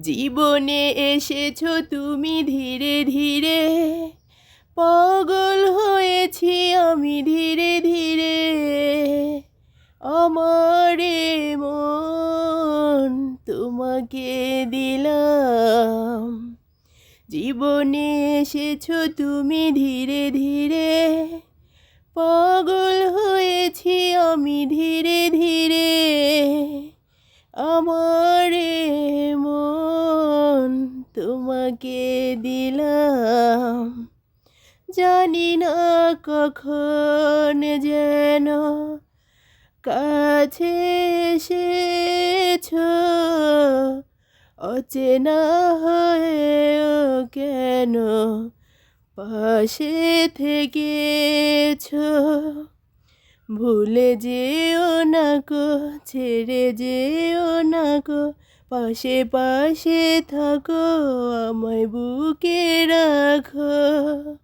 জীবনে এসেছ তুমি ধীরে ধীরে। পাগল হয়েছি আমি ধীরে ধীরে। আমারে মন তোমাকে দিলাম। জীবনে এসেছ তুমি ধীরে ধীরে। পাগল হয়েছি আমি ধীরে ধীরে। আমারে মন তোমাকে দিলাম। জানি না কখন যেন কাছে এসেছ। অচেনা হয়েও কেন পাশে থেকেছ? ভুলে যেও না কো ছেড়ে যেও না কো পাশে পাশে থাকো, আমায় বুকে রাখো।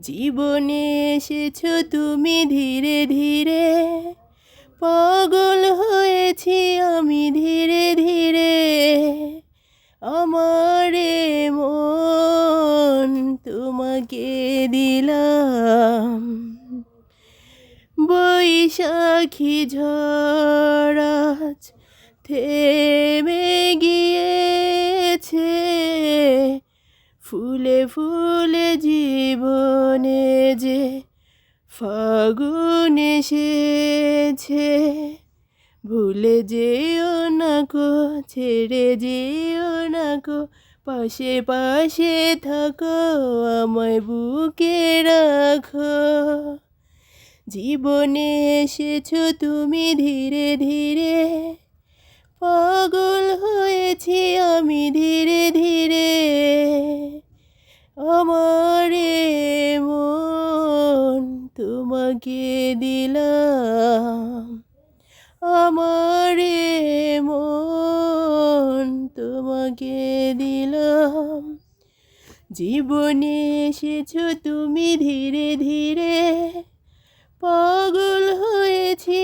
জীবনে এসেছ তুমি ধীরে ধীরে, পাগল হয়েছি আমি ধীরে ধীরে। আমারে মন তোমাকে দিলাম। বৈশাখী ঝরাজ থেমে গিয়েছে। ফুলে ফুলে জীবনে যে ফাগুন এসেছে। ভুলে যেও না কো ছেড়ে যেও না কো পাশে পাশে থাকো, আমায় বুকে রাখো। জীবনে এসেছ তুমি ধীরে ধীরে। পাগল হয়েছি আমি ধীরে ধীরে। আমারে মন তোমাকে দিলাম। আমারে মন তোমাকে দিলাম। জীবনে এসেছ তুমি ধীরে ধীরে। পাগল হয়েছি